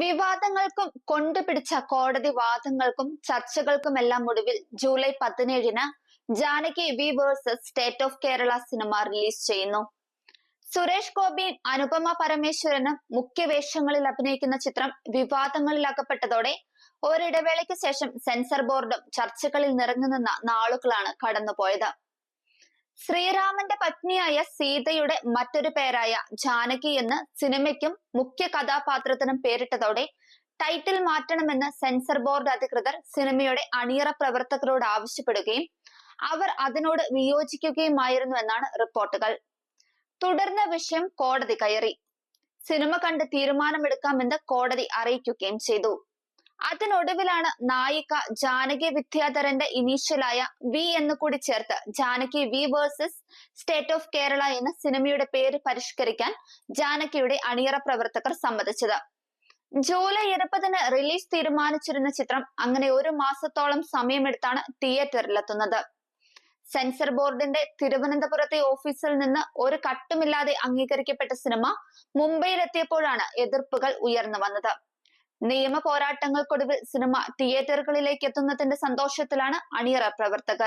വിവാദങ്ങൾക്കും കൊണ്ടുപിടിച്ച കോടതി വാദങ്ങൾക്കും ചർച്ചകൾക്കുമെല്ലാം ഒടുവിൽ ജൂലൈ പതിനേഴിന് Janaki V versus state of Kerala cinema release ചെയ്യുന്നു. സുരേഷ് ഗോപിയും അനുപമ പരമേശ്വരനും മുഖ്യവേഷങ്ങളിൽ അഭിനയിക്കുന്ന ചിത്രം വിവാദങ്ങളിൽ അകപ്പെട്ടതോടെ ഒരിടവേളയ്ക്ക് ശേഷം സെൻസർ ബോർഡും ചർച്ചകളിൽ നിറഞ്ഞു നിന്ന നാളുകളാണ് കടന്നുപോയത്. ശ്രീരാമന്റെ പത്നിയായ സീതയുടെ മറ്റൊരു പേരായ ജാനകി എന്ന് സിനിമയ്ക്കും മുഖ്യ കഥാപാത്രത്തിനും പേരിട്ടതോടെ ടൈറ്റിൽ മാറ്റണമെന്ന് സെൻസർ ബോർഡ് അധികൃതർ സിനിമയുടെ അണിയറ പ്രവർത്തകരോട് ആവശ്യപ്പെടുകയും അവർ അതിനോട് വിയോജിക്കുകയുമായിരുന്നു എന്നാണ് റിപ്പോർട്ടുകൾ. തുടർന്ന് വിഷയം കോടതി കയറി. സിനിമ കണ്ട് തീരുമാനമെടുക്കാമെന്ന് കോടതി അറിയിക്കുകയും ചെയ്തു. അതിനൊടുവിലാണ് നായിക ജാനകി വിദ്യാധരന്റെ ഇനീഷ്യലായ വി എന്ന് കൂടി ചേർത്ത് Janaki V versus state of Kerala എന്ന സിനിമയുടെ പേര് പരിഷ്കരിക്കാൻ ജാനകിയുടെ അണിയറ പ്രവർത്തകർ സമ്മതിച്ചത്. ജൂലൈ ഇരുപതിന് റിലീസ് തീരുമാനിച്ചിരുന്ന ചിത്രം അങ്ങനെ ഒരു മാസത്തോളം സമയമെടുത്താണ് തിയേറ്ററിലെത്തുന്നത്. സെൻസർ ബോർഡിന്റെ തിരുവനന്തപുരത്തെ ഓഫീസിൽ നിന്ന് ഒരു കട്ടുമില്ലാതെ അംഗീകരിക്കപ്പെട്ട സിനിമ മുംബൈയിലെത്തിയപ്പോഴാണ് എതിർപ്പുകൾ ഉയർന്നു വന്നത്. നിയമ പോരാട്ടങ്ങൾക്കൊടുവിൽ സിനിമ തിയേറ്ററുകളിലേക്ക് എത്തുന്നതിന്റെ സന്തോഷത്തിലാണ് അണിയറ പ്രവർത്തകർ.